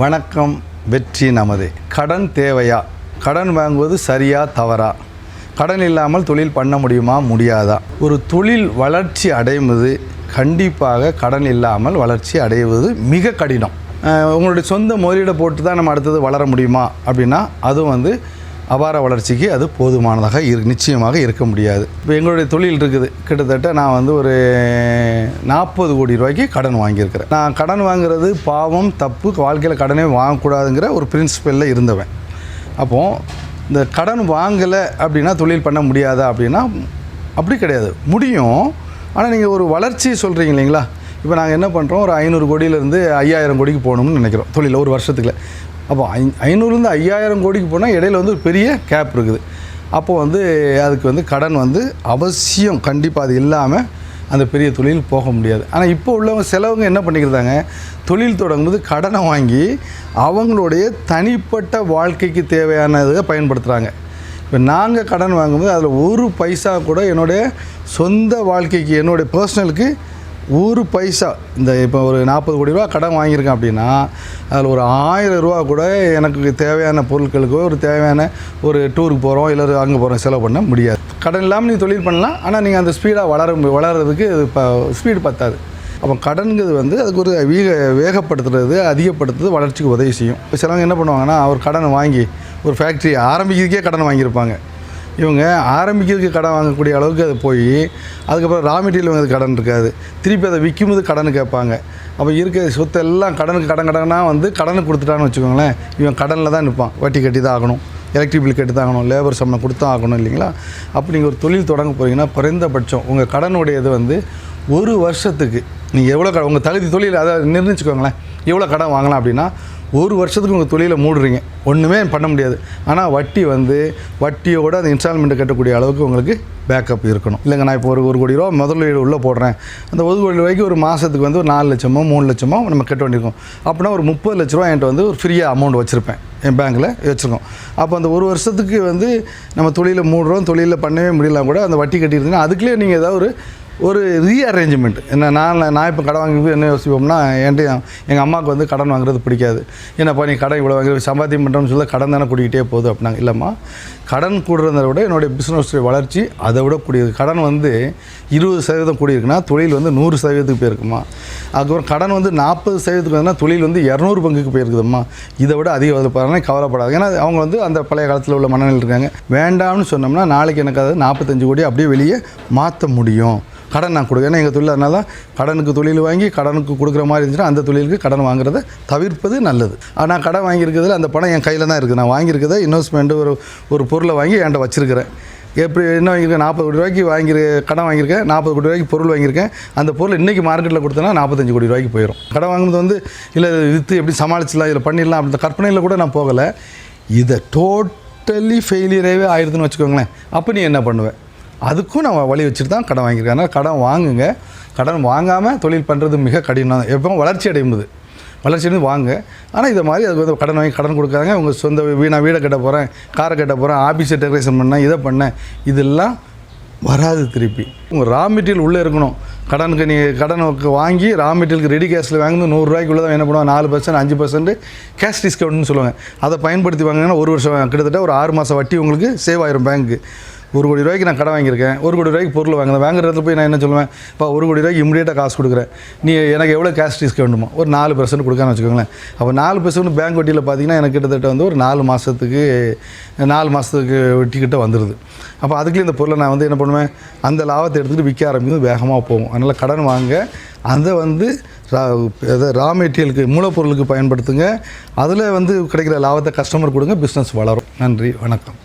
வணக்கம் வெற்றி நமது. கடன் தேவையா? கடன் வாங்குவது சரியா தவறா? கடன் இல்லாமல் தொழில் பண்ண முடியுமா முடியாதா? ஒரு தொழில் வளர்ச்சி அடைவது கண்டிப்பாக கடன் இல்லாமல் வளர்ச்சி அடைவது மிக கடினம். உங்களுடைய சொந்த முதலீடை போட்டு தான் நம்ம அடுத்தது வளர முடியுமா? அப்படின்னா அதுவும் வந்து அபார வளர்ச்சிக்கு அது போதுமானதாக இரு நிச்சயமாக இருக்க முடியாது. இப்போ எங்களுடைய தொழில் இருக்குது. கிட்டத்தட்ட நான் வந்து ஒரு நாற்பது கோடி ரூபாய்க்கு கடன் வாங்கியிருக்கிறேன். நான் கடன் வாங்குறது பாவம் தப்பு வாழ்க்கையில் கடனே வாங்கக்கூடாதுங்கிற ஒரு பிரின்சிபலில் இருந்தவன். அப்போது இந்த கடன் வாங்கலை அப்படின்னா தொழில் பண்ண முடியாதா அப்படின்னா அப்படி கிடையாது. முடியும். ஆனால் நீங்கள் ஒரு வளர்ச்சி சொல்கிறீங்க இல்லைங்களா? இப்போ நாங்கள் என்ன பண்ணுறோம் ஒரு ஐநூறு கோடியிலேருந்து ஐயாயிரம் கோடிக்கு போகணும்னு நினைக்கிறோம். தொழிலில் ஒரு வருஷத்துக்குள்ள. அப்போ ஐ ஐநூறுலேருந்து ஐயாயிரம் கோடிக்கு போனால் இடையில வந்து ஒரு பெரிய கேப் இருக்குது. அப்போ வந்து அதுக்கு வந்து கடன் வந்து அவசியம். கண்டிப்பாக அது இல்லாமல் அந்த பெரிய தொழில் போக முடியாது. ஆனால் இப்போ உள்ளவங்க சிலவங்க என்ன பண்ணிக்கிறாங்க? தொழில் தொடங்கும்போது கடனை வாங்கி அவங்களுடைய தனிப்பட்ட வாழ்க்கைக்கு தேவையானதை பயன்படுத்துகிறாங்க இப்போ நாங்கள் கடன் வாங்கும்போது அதில் ஒரு பைசா கூட என்னுடைய சொந்த வாழ்க்கைக்கு என்னுடைய பர்சனலுக்கு ஒரு பைசா இந்த இப்போ ஒரு நாற்பது கோடி ரூபா கடன் வாங்கியிருக்கேன் அப்படின்னா அதில் ஒரு ஆயிரம் ரூபா கூட எனக்கு தேவையான பொருட்களுக்கோ ஒரு தேவையான ஒரு டூருக்கு போகிறோம் இல்லை அங்கே போகிறோம் செலவு பண்ண முடியாது. கடன் இல்லாமல் நீ தொழில் பண்ணலாம் ஆனால் நீங்கள் அந்த ஸ்பீடாக வளர வளர்கிறதுக்கு இப்போ ஸ்பீடு பத்தாது. அப்போ கடன்கிறது வந்து அதுக்கு ஒரு வீக வேகப்படுத்துறது அதிகப்படுத்துறது வளர்ச்சிக்கு உதவி செய்யும். இப்போ சிலவங்க என்ன பண்ணுவாங்கன்னா அவர் கடன் வாங்கி ஒரு ஃபேக்ட்ரி ஆரம்பிக்கிறதுக்கே கடன் வாங்கியிருப்பாங்க. இவங்க ஆரம்பிக்கிறதுக்கு கடன் வாங்கக்கூடிய அளவுக்கு அது போய் அதுக்கப்புறம் ரா மெட்டீரியல் வந்து கடன் இருக்காது. திருப்பி அதை விற்கும்போது கடன் கேட்பாங்க. அப்போ இருக்க சொத்து எல்லாம் கடனுக்கு கடன் கடனாக வந்து கடனுக்கு கொடுத்துட்டான்னு வச்சுக்கோங்களேன். இவன் கடனில் தான் நிற்பான் வட்டி கட்டி தான் ஆகணும். எலக்ட்ரிக் பில் கட்டி தான் ஆகணும். லேபர் சம்பளம் கொடுத்தா ஆகணும் இல்லைங்களா? அப்போ நீங்கள் ஒரு தொழில் தொடங்க போகிறீங்கன்னா குறைந்தபட்சம் உங்கள் கடனுடையது வந்து ஒரு வருஷத்துக்கு நீங்கள் எவ்வளோ கடன் உங்கள் தகுதி தொழில் அதை நிர்ணயிச்சுக்கோங்களேன். எவ்வளோ கடன் வாங்கலாம் அப்படின்னா ஒரு வருஷத்துக்கு உங்கள் தொழிலை மூடுறீங்க. ஒன்றுமே பண்ண முடியாது. ஆனால் வட்டி வந்து வட்டியோட அந்த இன்ஸ்டால்மெண்ட்டை கட்டக்கூடிய அளவுக்கு உங்களுக்கு பேக்கப் இருக்கணும். இல்லைங்க நான் இப்போ ஒரு ஒரு கோடி ரூபா முதலீடு உள்ளே போடுறேன். அந்த ஒரு கோடி ரூபாய்க்கு ஒரு மாதத்துக்கு வந்து ஒரு நாலு லட்சமோ மூணு லட்சமோ நம்ம கட்ட வேண்டியிருக்கும். அப்படின்னா ஒரு முப்பது லட்ச ரூபா என்கிட்ட வந்து ஒரு ஃப்ரீயாக அமௌண்ட் வச்சுருப்பேன். என் பேங்க்கில் வச்சுருக்கோம். அப்போ அந்த ஒரு வருஷத்துக்கு வந்து நம்ம தொழிலில் மூடுறோம் தொழிலில் பண்ணவே முடியலாம் கூட அந்த வட்டி கட்டியிருந்தீங்கன்னா அதுக்குள்ளே நீங்கள் ஏதாவது ஒரு ஒரு ரீஅரேஞ்ச்மெண்ட் என்ன நான் நான் இப்போ கடன் வாங்கி என்ன யோசிப்போம்னா என்கிட்ட எங்கள் அம்மாவுக்கு வந்து கடன் வாங்குறது பிடிக்காது. என்னப்பா நீ கடன் இவ்வளோ வாங்கி சம்பாத்தியம் பண்ணுறோம்னு சொல்ல கடன் தானே கூட்டிகிட்டே போகுது அப்படின்னாங்க. இல்லைம்மா கடன் கூடுறதை விட என்னுடைய பிஸ்னஸ் வளர்ச்சி அதை விட கூடியது. கடன் வந்து இருபது சதவீதம் கூடியிருக்குன்னா தொழில் வந்து நூறு சதவீதத்துக்கு போயிருக்குமா? அதுக்கப்புறம் கடன் வந்து நாற்பது சதவீதத்துக்கு வந்தால் தொழில் வந்து இரநூறு பங்குக்கு போயிருக்குதும்மா? இதை விட அதிக வளர்ப்பாருன்னா கவலைப்படாது ஏன்னா அவங்க வந்து அந்த பழைய காலத்தில் உள்ள மனநிலை இருக்காங்க. வேண்டாம்னு சொன்னோம்னா நாளைக்கு எனக்கு அது நாற்பத்தஞ்சு கோடி அப்படியே வெளியே மாற்ற முடியும். கடன் நான் கொடுக்க ஏன்னா எங்கள் தொழில் அதனால கடனுக்கு தொழில் வாங்கி கடனுக்கு கொடுக்குற மாதிரி இருந்துச்சுன்னா அந்த தொழிலுக்கு கடன் வாங்குறத தவிர்ப்பது நல்லது. ஆனால் கடன் வாங்கியிருக்கிறதுல அந்த பணம் என் கையில் தான் இருக்குது. நான் வாங்கியிருக்கிறத இன்வெஸ்ட்மெண்ட்டு ஒரு ஒரு பொருளை வாங்கி என்கிட்ட வச்சுருக்கிறேன். எப்படி என்ன வாங்கியிருக்கேன்? நாற்பது கோடி ரூபாய்க்கு வாங்கிரு கடன் வாங்கியிருக்கேன். நாற்பது கோடி ரூபாய்க்கு பொருள் வாங்கியிருக்கேன். அந்த பொருள் இன்றைக்கி மார்க்கெட்டில் கொடுத்தனா நாற்பத்தஞ்சு கோடி ரூபாய்க்கு போயிடும் கடன் வாங்கினது வந்து இல்லை விற்று எப்படி சமாளிச்சிடலாம் இதில் பண்ணிடலாம் அப்படி கற்பனையில் கூட நான் போகலை. இதை டோட்டலி ஃபெயிலியராகவே ஆயிடுதுன்னு வச்சுக்கோங்களேன். அப்போ நீ என்ன பண்ணுவேன் அதுக்கும் நான் வழி வச்சுட்டு தான் கடன் வாங்கியிருக்கேன் அதனால் கடன் வாங்குங்க. கடன் வாங்காமல் தொழில் பண்ணுறது மிக கடினம். எப்போ வளர்ச்சி அடையும்போது. வளர்ச்சி அடைந்து வாங்க. ஆனால் இதை மாதிரி அதுக்கு வந்து கடன் வாங்கி கடன் கொடுக்காங்க உங்கள் சொந்த வீணாக வீடை கட்ட போகிறேன் காரை கட்ட போகிறேன் ஆஃபீஸை டெக்கரேஷன் பண்ணேன் இதை பண்ணேன். இதெல்லாம் வராது திருப்பி. உங்கள் ரா மெட்டீரியல் உள்ளே இருக்கணும். கடனுக்கு நீங்கள் கடனுக்கு வாங்கி ரா மெட்டீரியலுக்கு ரெடி கேஷில் வாங்கி நூறுரூவாய்க்குள்ளே தான் என்ன பண்ணுவாங்க? நாலு பர்சன்ட் அஞ்சு பர்சன்ட் கேஷ் டிஸ்கவுண்ட்னு சொல்லுவாங்க. அதை பயன்படுத்தி வாங்கினா ஒரு வருஷம் கிட்டத்தட்ட ஒரு ஆறு மாதம் வட்டி உங்களுக்கு சேவ் ஆயிரும் பேங்க்கு ஒரு கோடி ரூபாய்க்கு நான் கடன் வாங்கியிருக்கேன். ஒரு கோடி ரூபாய்க்கு பொருள் வாங்குறேன். வாங்குற இடத்துல போய் நான் என்ன சொல்லுவேன்? இப்போ ஒரு கோடி ரூபாய்க்கு இமீடியட்டாக காசு கொடுக்குறேன். நீ எனக்கு எவ்வளோ கேஷ் டிஸ்கவுண்ட்டுமோ ஒரு நாலு பர்சன்ட் கொடுக்கான்னு வச்சுக்கோங்களேன். அப்போ நாலு பர்சன்ட் பேங்க் வட்டியில் பார்த்தீங்கன்னா எனக்கு கிட்டத்தட்ட வந்து ஒரு நாலு மாதத்துக்கு நாலு மாதத்துக்கு வெட்டிக்கிட்ட வந்துடுது அப்போ அதுக்குள்ளே இந்த பொருளை நான் வந்து என்ன பண்ணுவேன்? அந்த லாபத்தை எடுத்துகிட்டு விற்க ஆரம்பிக்கும். வேகமாக போகும். அதனால் கடன் வாங்க. அதை வந்து ரா ரா மெட்டீரியலுக்கு மூலப்பொருளுக்கு பயன்படுத்துங்க. அதில் வந்து கிடைக்கிற லாபத்தை கஸ்டமர் கொடுங்க. பிஸ்னஸ் வளரும். நன்றி. வணக்கம்.